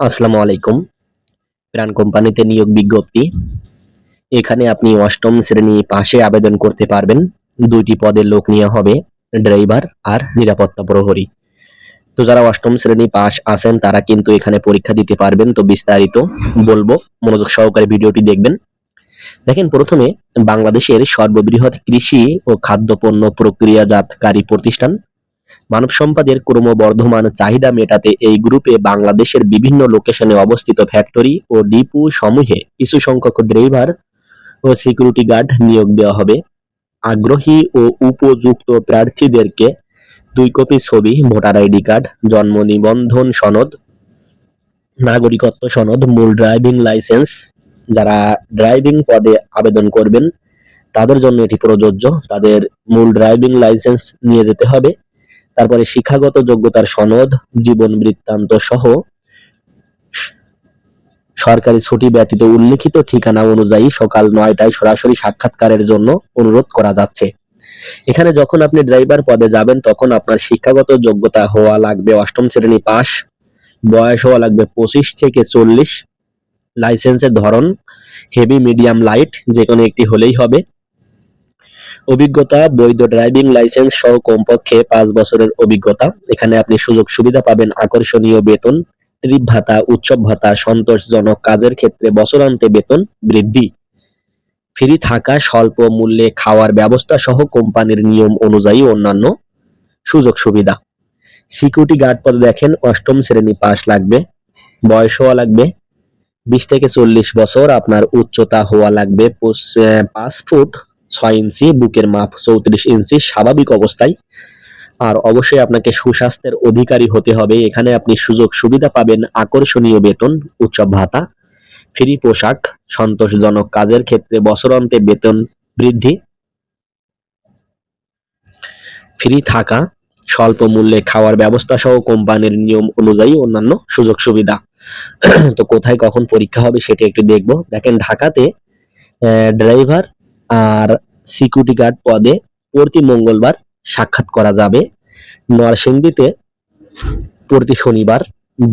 আসসালামু আলাইকুম প্রাণ কোম্পানিতে নিয়োগ বিজ্ঞপ্তি। এখানে আপনি অষ্টম শ্রেণি পাশে আবেদন করতে পারবেন। দুইটি পদের লোক নেওয়া হবে, ড্রাইভার আর নিরাপত্তা প্রহরী। তো যারা অষ্টম শ্রেণি পাশ আছেন, তারা কিন্তু এখানে পরীক্ষা দিতে পারবেন। তো বিস্তারিত বলব, মনোযোগ সহকারে ভিডিওটি দেখবেন। দেখেন, প্রথমে বাংলাদেশের সর্ববৃহৎ কৃষি ও খাদ্যপণ্য প্রক্রিয়াজাতকারী প্রতিষ্ঠান মানব সম্পদের ক্রমবর্ধমান চাহিদা মেটাতে এই গ্রুপে বাংলাদেশের বিভিন্ন লোকেশনে অবস্থিত ফ্যাক্টরি ও ডিপু সমূহে কিছু সংখ্যক ড্রাইভার ও সিকিউরিটি গার্ড নিয়োগ দেওয়া হবে। আগ্রহী ও উপযুক্ত প্রার্থীদেরকে দুই কপি ছবি, ভোটার আইডি কার্ড, জন্ম নিবন্ধন সনদ, নাগরিকত্ব সনদ, মূল ড্রাইভিং লাইসেন্স যারা ড্রাইভিং পদে আবেদন করবেন, তাদের জন্য এটি প্রযোজ্য। তাদের মূল ড্রাইভিং লাইসেন্স নিয়ে যেতে হবে। তারপরে শিক্ষাগত যোগ্যতার সনদ, জীবন বৃত্তান্ত সহ সরকারি ছুটি ব্যতীত উল্লেখিত ঠিকানা অনুযায়ী সকাল নয়টায় সরাসরি সাক্ষাৎকারের জন্য অনুরোধ করা যাচ্ছে। এখানে যখন আপনি ড্রাইভার পদে যাবেন, তখন আপনার শিক্ষাগত যোগ্যতা হওয়া লাগবে অষ্টম শ্রেণি পাস বয়স হওয়া লাগবে পঁচিশ থেকে চল্লিশ, লাইসেন্সের ধরন হেভি মিডিয়াম লাইট যে কোনো একটি হলেই হবে। অভিজ্ঞতা, বৈধ ড্রাইভিং লাইসেন্স সহ কমপক্ষে পাঁচ বছরের অভিজ্ঞতা। এখানে আপনি সুযোগ সুবিধা পাবেন আকর্ষণীয় বেতন ট্রিপ ভাতা, উৎসব ভাতা, সন্তোষজনক কাজের ক্ষেত্রে বছরান্তে বেতন বৃদ্ধি। ফ্রি থাকা, স্বল্প মূল্যে খাওয়ার ব্যবস্থা সহ কোম্পানির নিয়ম অনুযায়ী অন্যান্য সুযোগ সুবিধা। সিকিউরিটি গার্ড পদে দেখেন অষ্টম শ্রেণি পাস লাগবে, বয়স হওয়া লাগবে, বিশ থেকে চল্লিশ বছর, আপনার উচ্চতা হওয়া লাগবে পাঁচ ফুট। ছয় ইঞ্চি, বুকের মাপ চৌত্রিশ ইঞ্চি, স্বাভাবিক অবস্থায়। আর অবশ্যই আপনাকে সুস্বাস্থ্যের অধিকারী হতে হবে। এখানে আপনি সুযোগ সুবিধা পাবেন, আকর্ষণীয় বেতন, উৎসব ভাতা, ফ্রি পোশাক, সন্তোষজনক কাজের ক্ষেত্রে বছরান্তে বেতন বৃদ্ধি। ফ্রি থাকা, স্বল্প মূল্যে খাওয়ার ব্যবস্থা সহ কোম্পানির নিয়ম অনুযায়ী অন্যান্য সুযোগ সুবিধা। তো কোথায় কখন পরীক্ষা হবে সেটি একটু দেখব। দেখেন, ঢাকাতে ড্রাইভার আর সিকিউরিটি গার্ড পদে প্রতি মঙ্গলবার সাক্ষাৎ করা যাবে। নরসিংদীতে প্রতি শনিবার,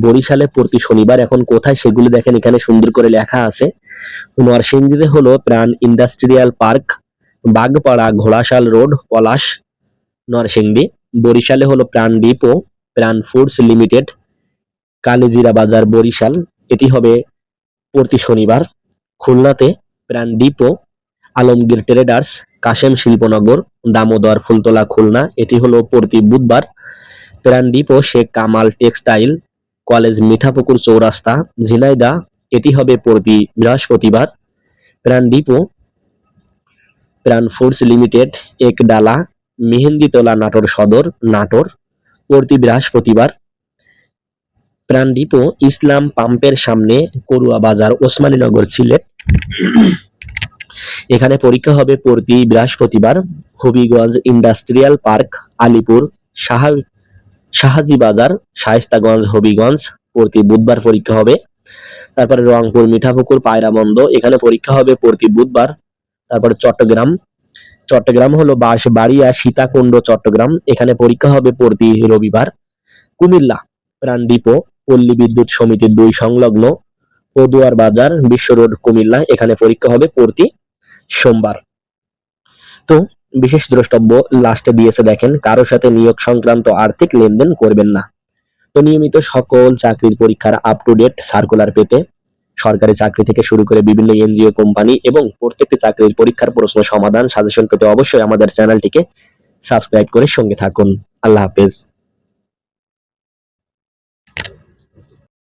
বরিশালে প্রতি শনিবার, এখন কোথায় সেগুলো দেখেন এখানে সুন্দর করে লেখা আছে। নরসিংদীতে হলো Pran industrial park, Bagpara, Ghorashal road, Palash, Narsingdi. বরিশালে হলো প্রাণ ডিপো, প্রাণ ফুডস লিমিটেড, কালিজিরা বাজার, বরিশাল। এটি হবে প্রতি শনিবার। খুলনাতে প্রাণ ডিপো আলমগীর ট্রেডার্স কাশেম শিল্পনগর, দামোদর ফুলতলা খুলনা, এটি হলো প্রতি বুধবার। Pran depot Sheikh Kamal textile college Mithapukur Chourasta Jhenaida এটি হবে প্রতি বৃহস্পতিবার। প্রাণ ডিপো প্রাণ ফুডস লিমিটেড এক ডালা মেহেন্দিতলা নাটোর সদর, নাটোর, প্রতি বৃহস্পতিবার। প্রাণ ডিপো ইসলাম পাম্পের সামনে করুয়া বাজার, ওসমানীনগর সিলেট। এখানে পরীক্ষা হবে প্রতি বৃহস্পতিবার হবিগঞ্জ ইন্ডাস্ট্রিয়াল পার্ক, আলিপুর, সাহা শাহাজি বাজার শায়েস্তাগঞ্জ, হবিগঞ্জ। প্রতি বুধবার পরীক্ষা হবে। তারপরে রংপুর, মিঠাপুকুর, পায়রামন্দ। এখানে পরীক্ষা হবে প্রতি বুধবার। তারপরে চট্টগ্রাম। চট্টগ্রাম হলো বাঁশবাড়িয়া, সীতাকুণ্ড, চট্টগ্রাম। এখানে পরীক্ষা হবে প্রতি রবিবার। কুমিল্লা, প্রাণ ডিপো, পল্লী বিদ্যুৎ সমিতির দুই সংলগ্ন। পদুয়ার বাজার, বিশ্ব রোড, কুমিল্লা। এখানে পরীক্ষা হবে প্রতি সোমবার। তো, বিশেষ দ্রষ্টব্য লাস্টে দিয়েছে দেখেন কারও সাথে নিয়োগ সংক্রান্ত আর্থিক লেনদেন করবেন না। তো নিয়মিত সকল চাকরির পরীক্ষার আপ টু ডেট সার্কুলার পেতে, সরকারি চাকরি থেকে শুরু করে বিভিন্ন এনজিও কোম্পানি এবং প্রত্যেকটি চাকরির পরীক্ষার প্রশ্ন সমাধান সাজেশন পেতে অবশ্যই আমাদের চ্যানেলটিকে সাবস্ক্রাইব করে সঙ্গে থাকুন। আল্লাহ হাফেজ।